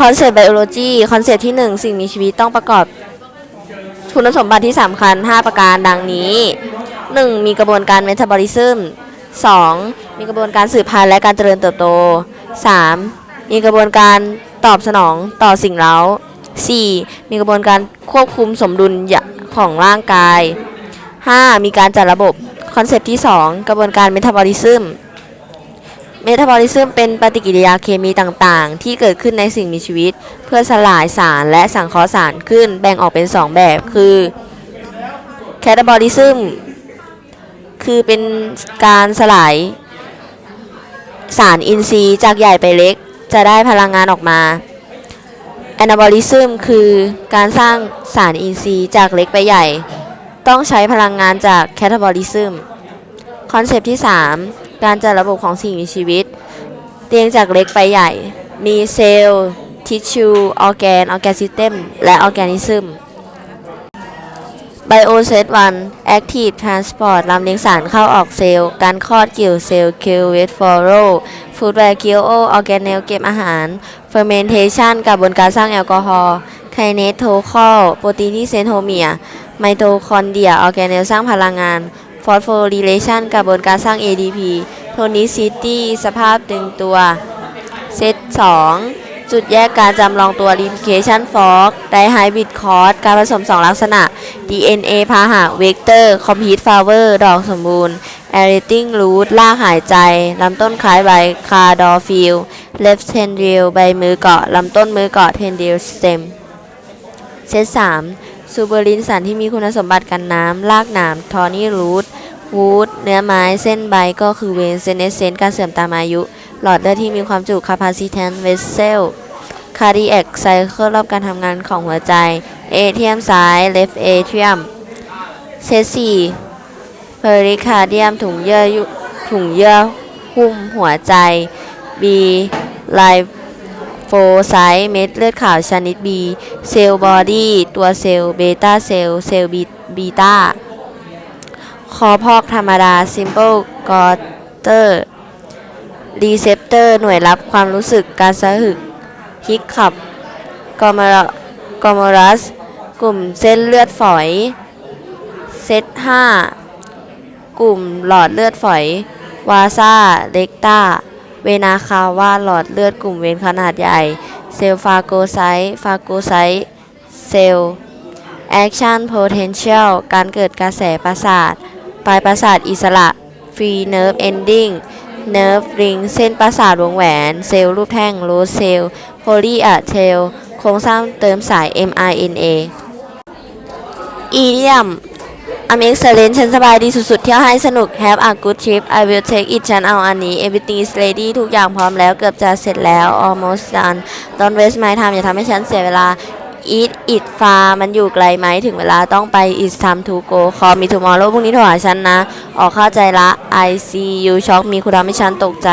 คอนเซปต์ไบโอโลจีคอนเซปต์ที่ 1 สิ่งมีชีวิตต้องประกอบคุณสมบัติที่สำคัญ 5 ประการดังนี้ 1. มีกระบวนการเมตาบอลิซึม 2. มีกระบวนการสืบพันธุ์และการเจริญเติบโต 3. มีกระบวนการตอบสนองต่อสิ่งเร้า 4. มีกระบวนการควบคุมสมดุลของร่างกาย 5. มีการจัดระบบคอนเซปต์ที่ 2 กระบวนการเมตาบอลิซึม เมตาบอลิซึมเป็นปฏิกิริยาเคมีต่างๆ ที่เกิดขึ้นในสิ่งมีชีวิต เพื่อสลายสารและสังเคราะห์สารขึ้นแบ่งออกเป็น 2 แบบคือแคตาบอลิซึมคือเป็นการสลายสารอินทรีย์จากใหญ่ไปเล็ก จะได้พลังงานออกมาแอนาบอลิซึมคือการสร้างสารอินทรีย์จากเล็กไปใหญ่ ต้องใช้พลังงานจากแคตาบอลิซึมคอนเซปต์ที่ 3 การจัดระบบของสิ่งมีชีวิตเรียงจากเล็กไปใหญ่ มีเซลล์ทิชชูออร์แกน ออร์แกนซิสเต็ม และออร์แกนิซึมไบโอเซตวันแอคทีฟทรานสปอร์ตลำเลียงสารเข้าออกเซลล์ การคลอดกี่วเซลล์คิวเวทฟอโรฟูดแวร์คิโอออร์แกเนลเก็บอาหารเฟอร์เมนเทชันกระบวนการสร้างแอลกอฮอล์ไคเนสโทคอลโปรตีนที่เซนโทเมีย ไมโตคอนเดียออร์แกเนลสร้างพลังงาน ฟอสโฟริเลชันกระบวนการสร้าง ADP โทนิซิตี้สภาพตึงตัว เซต 2 จุดแยกการจำลองตัว replication fork ไดไฮบริดคอร์สการผสม 2 ลักษณะ DNA พาหะเวกเตอร์ complete flower ดอกสมบูรณ์ aerating root รากหายใจ ลำต้นคล้ายใบคาดอฟิล left tendril ใบมือเกาะ ลำต้นมือเกาะ tendril stem เซต 3 ซูเบอรินสันที่มีคุณสมบัติกันน้ำรากหนามทอนี่รูทวูดเนื้อไม้เส้นใบก็คือเวนเซเนเซนการเสื่อมตามอายุ หลอดเลือดที่มีความจุ capacitance vessel cardiac cycle รอบการทำงานของหัวใจ เอเทียมซ้าย left atrium เซต4 pericardium ถุงเยื่อถุงเยื่อหุ้มหัวใจ B live โฟไซต์เม็ดเลือดขาวชนิด B เซลล์บอดี้ตัวเซลล์เบต้าเซลล์เซลล์บีตาคอพอกธรรมดา simple goiter receptor หน่วยรับความรู้สึกการสะหึกฮิกขับกอมกอมรัส กลุ่มเส้นเลือดฝอย เซต5กลุ่มหลอดเลือดฝอย วาซาเล็กตา เวนาคาวาหลอดเลือดกลุ่มเวนขนาดใหญ่ เซลล์ฟาโกไซต์ฟาโกไซต์เซลล์แอคชั่นโพเทนเชียลการเกิดกระแสประสาท ปลายประสาทอิสระฟรีเนิร์ฟเอนดิ้งเนิร์ฟริงเส้นประสาทวงแหวน เซลล์รูปแท่งโรสเซลล์โพลีอะเทลโครงสร้างเติมสาย mRNA อีเดียม I'm excellent ฉันสบายดีสุดๆ เที่ยวให้สนุก Have a good trip I will take it ฉันเอาอันนี้ Everything is ready ทุกอย่างพร้อมแล้วเกือบจะเสร็จแล้ว almost done Don't waste my time อย่าทำให้ฉันเสียเวลา Eat it far มันอยู่ไกลไหมถึงเวลาต้องไป It's time to go Call me tomorrow พรุ่งนี้โทรหาฉันนะ ออกเข้าใจละ I see you shock มีคุณทำให้ฉันตกใจ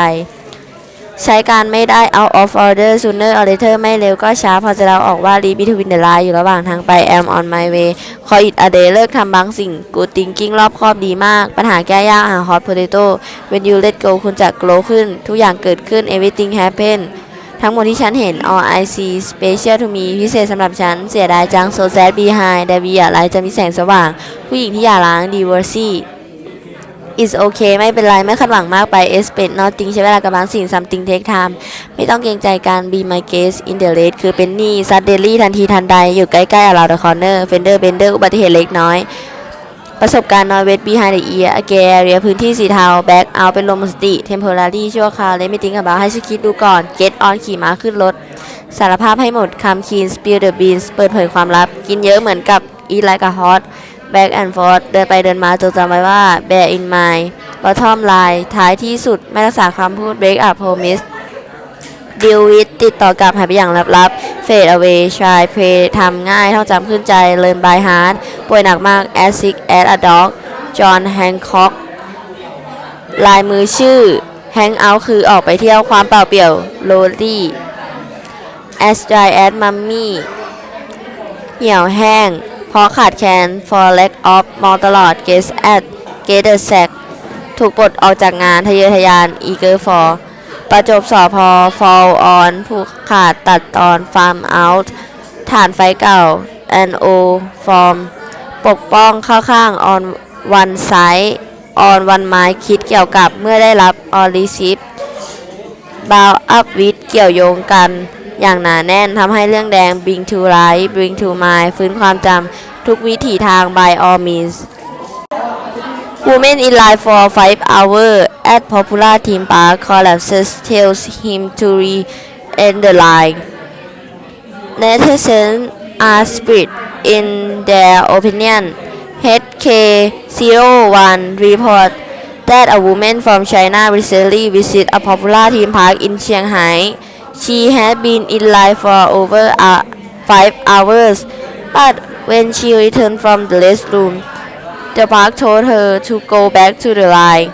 ใช้การไม่ได้ out of order sooner or later ไม่เร็วก็ช้า พอจะเราออกว่า read between the line อยู่ระหว่างทางไป am on my way call it a day เลิกทำบางสิ่ง good thinking รอบครอบดีมาก ปัญหาแก้ยาก หา hot potato when you let go คุณจะ grow ขึ้น ทุกอย่างเกิดขึ้น everything happen ทั้งหมดที่ฉันเห็น all I see special to me พิเศษสำหรับฉัน เสียดายจัง so sad behind แต่วีอะไรจะมีแสงสว่าง ผู้หญิงที่อย่าร้าง divorcee is okay ไม่เป็นไร ไม่คาดหวังมากไป expect nothing ใช้เวลากับบางสิ่ง something take time ไม่ต้องเกรงใจการ be my guest in the race คือเป็นหนี้ suddenly ทันทีทันใด อยู่ใกล้ๆ around the corner fender bender อุบัติเหตุเล็กน้อย ประสบการณ์ noise behind the ear a gay area พื้นที่สีเทา back out เป็นลมสติ temporary ชั่วคราว let me think about ให้ฉันคิดดูก่อน get on ขี่ม้าขึ้นรถ สารภาพให้หมด come clean spill the beans เปิดเผยความลับ กินเยอะเหมือนกับ eat like a hot back and forth เดินไปเดินมาจงจำไว้ว่า bear in mind bottom line ท้ายที่สุดไม่รักษาคำพูด break a promise deal with ติดต่อกลับหายไปอย่างลับๆ fade away try pray ทำง่ายท่องจำขึ้นใจ learn by heart ป่วยหนักมาก as sick as a dog John Hancock ลายมือชื่อ hang out คือออกไปเที่ยวความเปล่าเปลี่ยว lonely as dry as mummy เหี่ยวแห้งเพ ราะขาดแคลน for lack of มองตลอด get at get the sack ถูกปลดออกจากงานทะเยอทะยาน eager for ประจบสอพอ fall on ผูกขาดตัดตอน farm out ฐานไฟเก่า and o form ปกป้องเข้าข้าง on one side on one ไม้คิดเกี่ยวกับเมื่อได้รับ on receive bound up with เกี่ยวโยงกันอย่างหนาแน่นทำให้เรื่องแดง bring to light bring to mind ฟื้นความจำ ทุกวิถีทาง by all means Women in line for 5 hours at popular theme park collapses tells him to re-end the line. Netizens are split in their opinion. HK01 report that a woman from China recently visited a popular theme park in Shanghai. She had been in line for over uh, 5 hours, but when she returned from the restroom, the park told her to go back to the line,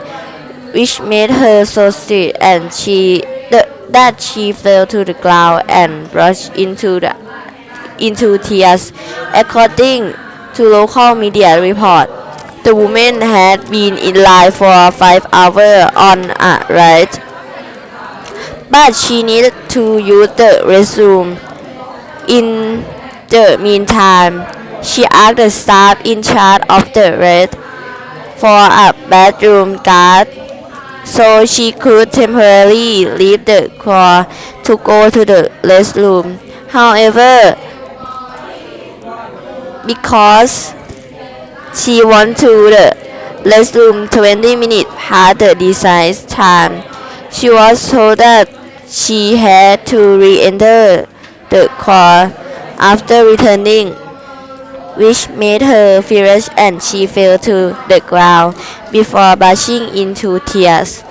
which made her so sick and she th- that she fell to the ground and rushed into the into tears. According to local media report, the woman had been in line for five hours on a ride, but she needed to use the restroom. In the meantime, she asked the staff in charge of the raid for a bedroom guard so she could temporarily leave the car to go to the restroom. However, because she went to the restroom 20 minutes past the desired time, she was told that she had to re-enter the car after returning which made her furious and she fell to the ground before bursting into tears.